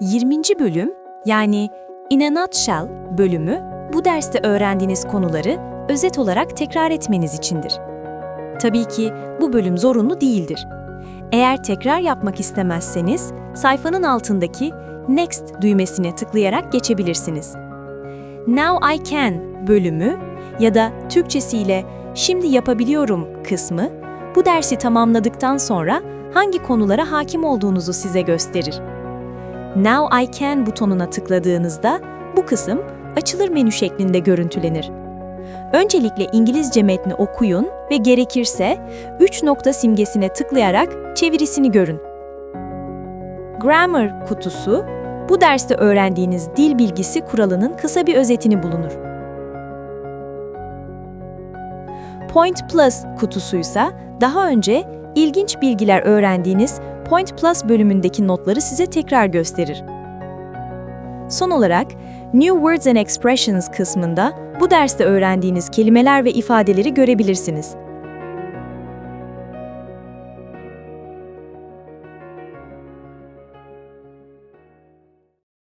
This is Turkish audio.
20. bölüm yani In a Nutshell bölümü bu derste öğrendiğiniz konuları özet olarak tekrar etmeniz içindir. Tabii ki bu bölüm zorunlu değildir. Eğer tekrar yapmak istemezseniz sayfanın altındaki Next düğmesine tıklayarak geçebilirsiniz. Now I can bölümü ya da Türkçesiyle Şimdi yapabiliyorum kısmı bu dersi tamamladıktan sonra hangi konulara hakim olduğunuzu size gösterir. Now I can butonuna tıkladığınızda bu kısım açılır menü şeklinde görüntülenir. Öncelikle İngilizce metni okuyun ve gerekirse 3 nokta simgesine tıklayarak çevirisini görün. Grammar kutusu, bu derste öğrendiğiniz dil bilgisi kuralının kısa bir özetini bulunur. Point Plus kutusuysa daha önce ilginç bilgiler öğrendiğiniz Point Plus bölümündeki notları size tekrar gösterir. Son olarak New Words and Expressions kısmında bu derste öğrendiğiniz kelimeler ve ifadeleri görebilirsiniz.